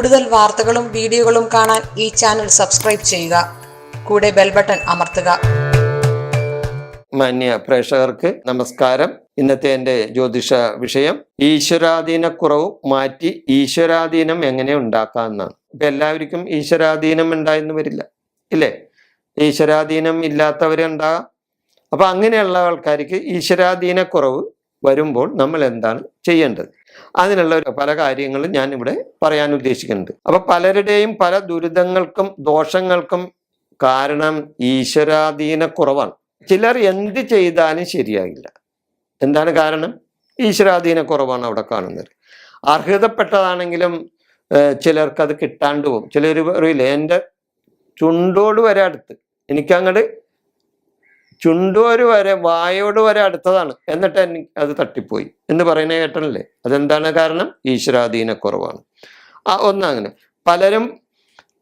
കൂടുതൽ വാർത്തകളും വീഡിയോകളും കാണാൻ ഈ ചാനൽ സബ്സ്ക്രൈബ് ചെയ്യുക. കൂടെ ബെൽ ബട്ടൺ അമർത്തുക. മാന്യ പ്രേക്ഷകർക്ക് നമസ്കാരം. ഇന്നത്തെ എന്റെ ജ്യോതിഷ വിഷയം ഈശ്വരാധീനക്കുറവ് മാറ്റി ഈശ്വരാധീനം എങ്ങനെ ഉണ്ടാക്കാം എന്നാണ് ഇപ്പൊ എല്ലാവർക്കും ഈശ്വരാധീനം ഉണ്ടായെന്ന് വരില്ല ഇല്ലേ? ഈശ്വരാധീനം ഇല്ലാത്തവരുണ്ടാകാം. അപ്പൊ അങ്ങനെയുള്ള ആൾക്കാർക്ക് ഈശ്വരാധീനക്കുറവ് വരുമ്പോൾ നമ്മൾ എന്താണ് ചെയ്യേണ്ടത്? അതിനുള്ള പല കാര്യങ്ങളും ഞാൻ ഇവിടെ പറയാൻ ഉദ്ദേശിക്കുന്നുണ്ട്. അപ്പൊ പലരുടെയും പല ദുരിതങ്ങൾക്കും ദോഷങ്ങൾക്കും കാരണം ഈശ്വരാധീന കുറവാണ്. ചിലർ എന്ത് ചെയ്താലും ശരിയാകില്ല എന്താണ് കാരണം? ഈശ്വരാധീന കുറവാണ് അവിടെ കാണുന്നത്. അർഹതപ്പെട്ടതാണെങ്കിലും ചിലർക്കത് കിട്ടാണ്ട് പോകും. ചിലർ അറിയില്ല എന്റെ ചുണ്ടോട് വരെ അടുത്ത്. എനിക്കങ്ങട് ചുണ്ടോര് വരെ വായോട് വരെ അടുത്തതാണ്. എന്നിട്ട് അത് തട്ടിപ്പോയി. എന്ന് പറയുന്ന കേട്ടല്ലേ അതെന്താണ് കാരണം? ഈശ്വരാധീനക്കുറവാണ് ആ ഒന്നങ്ങനെ. പലരും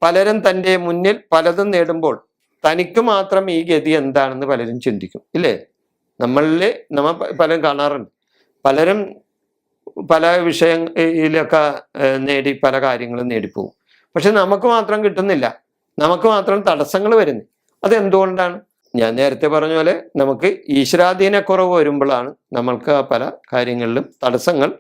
പലരും തന്റെ മുന്നിൽ പലതും നേടുമ്പോൾ തനിക്ക് മാത്രം ഈ ഗതി എന്താണെന്ന് പലരും ചിന്തിക്കും. ഇല്ലേ? നമ്മളിൽ നമ്മ പ- പലരും കാണാറുണ്ട്. പലരും പല വിഷയങ്ങളിലൊക്കെ നേടി പല കാര്യങ്ങളും നേടിപ്പോകും പക്ഷെ നമുക്ക് മാത്രം കിട്ടുന്നില്ല. നമുക്ക് മാത്രം തടസ്സങ്ങൾ വരുന്നു. അതെന്തുകൊണ്ടാണ്? ഞാൻ നേരത്തെ പറഞ്ഞ പോലെ നമുക്ക് ഈശ്വരാധീനക്കുറവ് വരുമ്പോഴാണ് നമ്മൾക്ക് പല കാര്യങ്ങളിലും തടസ്സങ്ങൾ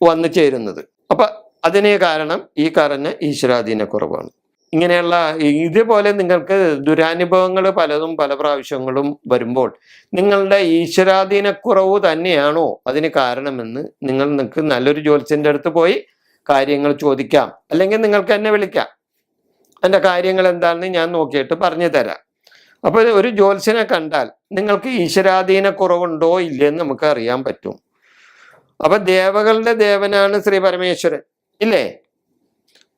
വന്നു ചേരുന്നത്. അപ്പൊ അതിന് കാരണം ഈ പറഞ്ഞ ഈശ്വരാധീനക്കുറവാണ് ഇങ്ങനെയുള്ള ഇതുപോലെ നിങ്ങൾക്ക് ദുരാനുഭവങ്ങൾ പലതും പല പ്രാവശ്യങ്ങളും വരുമ്പോൾ നിങ്ങളുടെ ഈശ്വരാധീനക്കുറവ് തന്നെയാണോ അതിന് കാരണമെന്ന് നിങ്ങൾ നിങ്ങൾക്ക് നല്ലൊരു ജ്യോത്സ്യന്റെ അടുത്ത് പോയി കാര്യങ്ങൾ ചോദിക്കാം. അല്ലെങ്കിൽ നിങ്ങൾക്ക് എന്നെ വിളിക്കാം. എന്റെ കാര്യങ്ങൾ എന്താണെന്ന് ഞാൻ നോക്കിയിട്ട് പറഞ്ഞു തരാം അപ്പോൾ ഒരു ജ്യോത്സ്യനെ കണ്ടാൽ നിങ്ങൾക്ക് ഈശ്വരാധീന കുറവുണ്ടോ ഇല്ലെന്ന് നമുക്ക് അറിയാൻ പറ്റും. അപ്പൊ ദേവകളുടെ ദേവനാണ് ശ്രീ പരമേശ്വരൻ ഇല്ലേ?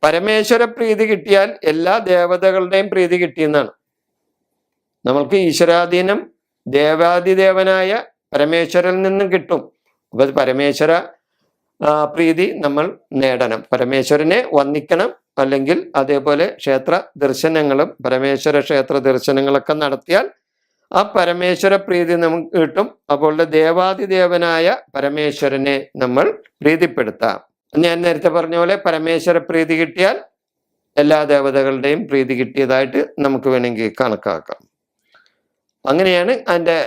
പരമേശ്വര പ്രീതി കിട്ടിയാൽ എല്ലാ ദേവതകളുടെയും പ്രീതി കിട്ടിയെന്നാണ്. നമ്മൾക്ക് ഈശ്വരാധീനം ദേവാദിദേവനായ പരമേശ്വരനിൽ നിന്നും കിട്ടും. അപ്പൊ പരമേശ്വര പ്രീതി നമ്മൾ നേടണം. പരമേശ്വരനെ വന്ദിക്കണം. അല്ലെങ്കിൽ അതേപോലെ ക്ഷേത്ര ദർശനങ്ങളും പരമേശ്വര ക്ഷേത്ര ദർശനങ്ങളൊക്കെ നടത്തിയാൽ ആ പരമേശ്വര പ്രീതി നമുക്ക് കിട്ടും. അപ്പോൾ ദേവാദിദേവനായ പരമേശ്വരനെ നമ്മൾ പ്രീതിപ്പെടുത്താം. ഞാൻ നേരത്തെ പറഞ്ഞ പോലെ പരമേശ്വര പ്രീതി കിട്ടിയാൽ എല്ലാ ദേവതകളുടെയും പ്രീതി കിട്ടിയതായിട്ട് നമുക്ക് വേണമെങ്കിൽ കണക്കാക്കാം. അങ്ങനെയാണ് അതിന്റെ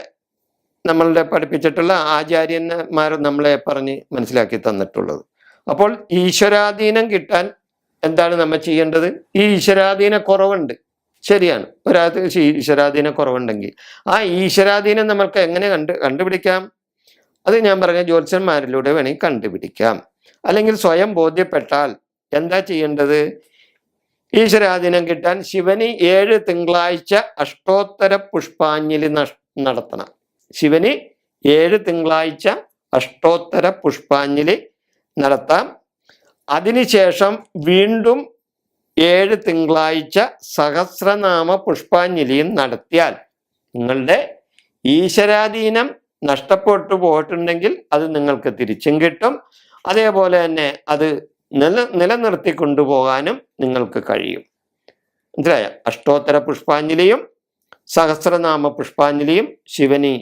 നമ്മളുടെ പഠിപ്പിച്ചിട്ടുള്ള ആചാര്യന്മാർ നമ്മളെ പറഞ്ഞ് മനസ്സിലാക്കി തന്നിട്ടുള്ളത്. അപ്പോൾ ഈശ്വരാധീനം കിട്ടാൻ എന്താണ് നമ്മൾ ചെയ്യേണ്ടത്? ഈ ഈശ്വരാധീന കുറവുണ്ട്. ശരിയാണ്. ഒരാൾക്ക് ഈശ്വരാധീന കുറവുണ്ടെങ്കിൽ. ആ ഈശ്വരാധീനം നമ്മൾക്ക് എങ്ങനെ കണ്ട് കണ്ടുപിടിക്കാം? അത് ഞാൻ പറഞ്ഞ ജ്യോത്സ്യന്മാരിലൂടെ വേണമെങ്കിൽ കണ്ടുപിടിക്കാം. അല്ലെങ്കിൽ സ്വയം ബോധ്യപ്പെട്ടാൽ എന്താ ചെയ്യേണ്ടത്? ഈശ്വരാധീനം കിട്ടാൻ ശിവന് ഏഴ് തിങ്കളാഴ്ച അഷ്ടോത്തര പുഷ്പാഞ്ജലി നടത്തണം. ശിവന് ഏഴ് തിങ്കളാഴ്ച അഷ്ടോത്തര പുഷ്പാഞ്ജലി നടത്താം. അതിനുശേഷം വീണ്ടും ഏഴ് തിങ്കളാഴ്ച സഹസ്രനാമ പുഷ്പാഞ്ജലിയും നടത്തിയാൽ നിങ്ങളുടെ ഈശ്വരാധീനം നഷ്ടപ്പെട്ടു പോയിട്ടുണ്ടെങ്കിൽ അത് നിങ്ങൾക്ക് തിരിച്ചും കിട്ടും. അതേപോലെ തന്നെ അത് നില നിലനിർത്തി കൊണ്ടുപോകാനും നിങ്ങൾക്ക് കഴിയും. മനസ്സിലായ? അഷ്ടോത്തര പുഷ്പാഞ്ജലിയും സഹസ്രനാമ പുഷ്പാഞ്ജലിയും ശിവനി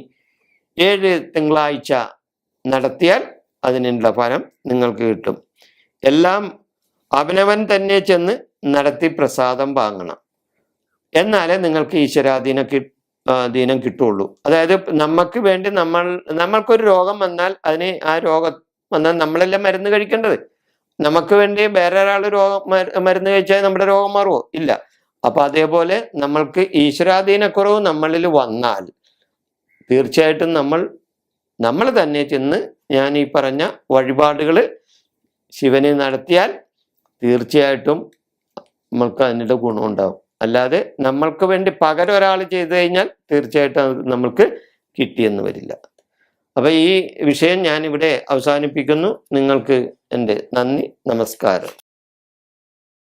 ഏഴ് തിങ്കളാഴ്ച നടത്തിയാൽ അതിനുള്ള ഫലം നിങ്ങൾക്ക് കിട്ടും. എല്ലാം അവനവൻ തന്നെ ചെന്ന് നടത്തി പ്രസാദം വാങ്ങണം. എന്നാലേ നിങ്ങൾക്ക് ഈശ്വരാധീനം കി ദീനം കിട്ടുള്ളൂ. അതായത് നമുക്ക് വേണ്ടി നമ്മൾ നമ്മൾക്കൊരു രോഗം വന്നാൽ അതിന് ആ രോഗം വന്നാൽ നമ്മളെല്ലാം മരുന്ന് കഴിക്കേണ്ടത്? നമുക്ക് വേണ്ടി വേറെ ഒരാൾ രോഗം മരു- മരുന്ന് കഴിച്ചാൽ നമ്മുടെ രോഗം മാറുമോ ഇല്ല. അപ്പൊ അതേപോലെ നമ്മൾക്ക് ഈശ്വരാധീനക്കുറവ് നമ്മളിൽ വന്നാൽ തീർച്ചയായിട്ടും നമ്മൾ നമ്മൾ തന്നെ ചെന്ന് ഞാൻ ഈ പറഞ്ഞ വഴിപാടുകൾ ശിവനെ നടത്തിയാൽ തീർച്ചയായിട്ടും നമ്മൾക്ക് അതിന്റെ ഗുണമുണ്ടാവും അല്ലാതെ നമ്മൾക്ക് വേണ്ടി പകരം ഒരാൾ ചെയ്തു കഴിഞ്ഞാൽ തീർച്ചയായിട്ടും അത് നമ്മൾക്ക് കിട്ടിയെന്ന് വരില്ല. അപ്പം ഈ വിഷയം ഞാനിവിടെ അവസാനിപ്പിക്കുന്നു. നിങ്ങൾക്ക് എന്റെ നന്ദി നമസ്കാരം.